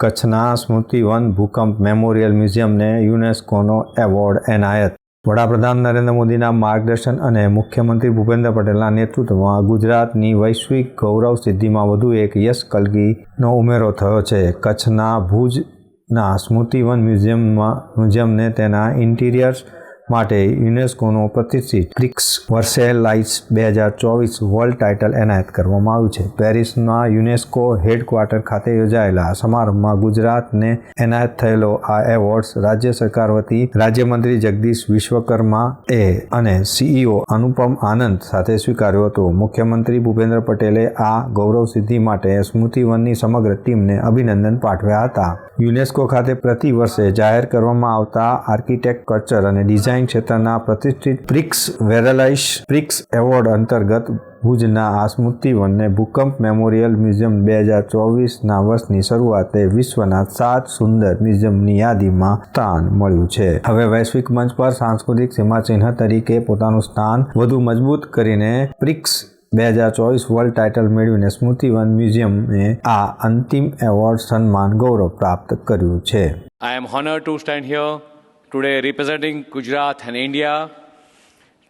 કચ્છના સ્મૃતિવન ભૂકંપ memorial મ્યુઝિયમને યુનેસ્કોનો award એનાયત. વડાપ્રધાન નરેન્દ્ર મોદીના માર્ગદર્શન અને મુખ્યમંત્રી ભૂપેન્દ્ર પટેલના નેતૃત્વમાં ગુજરાતની વૈશ્વિક ગૌરવ સિદ્ધિમાં વધુ એક યશ કલગીનો ઉમેરો થયો છે. કચ્છના ભુજના સ્મૃતિવન મ્યુઝિયમમાં મ્યુઝિયમને તેના ઇન્ટિરિયર્સ માટે યુનેસ્કોનો પ્રતિષ્ઠિત ક્રિક્સ વર્સેલાઇટ્સ બે હજાર ચોવીસ વર્લ્ડ ટાઇટલ એનાયત કરવામાં આવ્યું છે. પેરિસના યુનેસ્કો હેડક્વાર્ટર ખાતે યોજાયેલા સમારંભમાં ગુજરાતને એનાયત થયેલો આ એવોર્ડ્સ રાજ્ય સરકાર વતી રાજ્યમંત્રી જગદીશ વિશ્વકર્મા એ અને સીઈઓ અનુપમ આનંદ સાથે સ્વીકાર્યો હતો. મુખ્યમંત્રી ભૂપેન્દ્ર પટેલે આ ગૌરવ સિદ્ધિ માટે સ્મૃતિવનની સમગ્ર ટીમને અભિનંદન પાઠવ્યા હતા. યુનેસ્કો ખાતે પ્રતિ વર્ષે જાહેર કરવામાં આવતા આર્કિટેક્ટ, કલ્ચર અને ડિઝાઇન ક્ષેત્રના પ્રતિષ્ઠિત પ્રિક્સ વેરાલાઇશ પ્રિક્સ એવોર્ડ અંતર્ગત ભુજના આ સ્મૃતિવનને ભૂકંપ મેમોરિયલ મ્યુઝિયમ બે હજાર ચોવીસના વર્ષની શરૂઆતે વિશ્વના સાત સુંદર મ્યુઝિયમની યાદીમાં સ્થાન મળ્યું છે. હવે વૈશ્વિક મંચ પર સાંસ્કૃતિક સીમાચિહ્ન તરીકે પોતાનું સ્થાન વધુ મજબૂત કરીને પ્રિક્સ બે હજાર ચોવીસ વર્લ્ડ ટાઇટલ મેળવીને સ્મૃતિવન મ્યુઝિયમે આ અંતિમ એવોર્ડ સન્માન ગૌરવ પ્રાપ્ત કર્યું છે. I am honour to stand here today representing Gujarat and India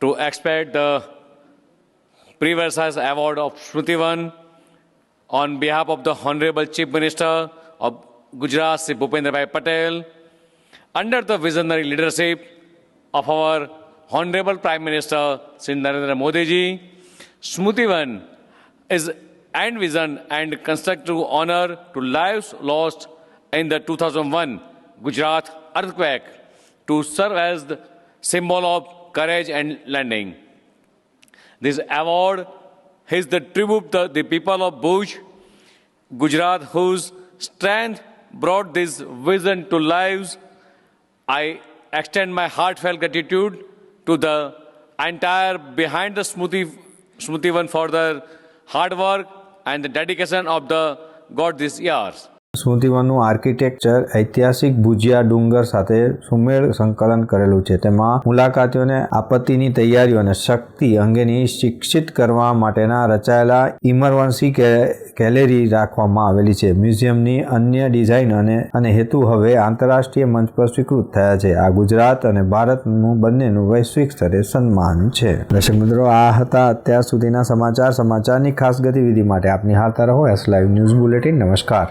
to expect the Preversize Award of Smritivan on behalf of the Honorable Chief Minister of Gujarat, Sri Bhupendra Bhai Patel, under the visionary leadership of our Honorable Prime Minister, Sri Narendra Modi ji. Smritivan is envisioned and constructed to honor to lives lost in the 2001 Gujarat earthquake to serve as the symbol of courage and learning. This award is the tribute to the people of Bhuj, Gujarat, whose strength brought this vision to lives. I extend my heartfelt gratitude to the entire behind the Smoothie, Smoothie One for their hard work and the dedication of the got these years. સ્મૃતિવનનું architecture ઐતિહાસિક ભુજિયા ડુંગર સાથે સુમેળ સંકલન કરેલું છે. તેમાં મુલાકાતીઓને આપત્તિની તૈયારીઓ અને શક્તિ અંગેની શિક્ષિત કરવા માટેના રચાયેલા ઇમરવન્સી ગેલેરી રાખવામાં આવેલી છે. મ્યુઝિયમની અન્ય ડિઝાઇન અને અને હેતુ હવે આંતરરાષ્ટ્રીય મંચ પર સ્વીકૃત થયા છે. આ ગુજરાત અને ભારતનું બંનેનું વૈશ્વિક સ્તરે સન્માન છે. દર્શક મિત્રો, આ હતા અત્યાર સુધીના સમાચાર. સમાચારની ખાસ ગતિવિધિ માટે આપ નિહાળતા રહો. એસ લાઈવ ન્યૂઝ બુલેટિન નમસ્કાર.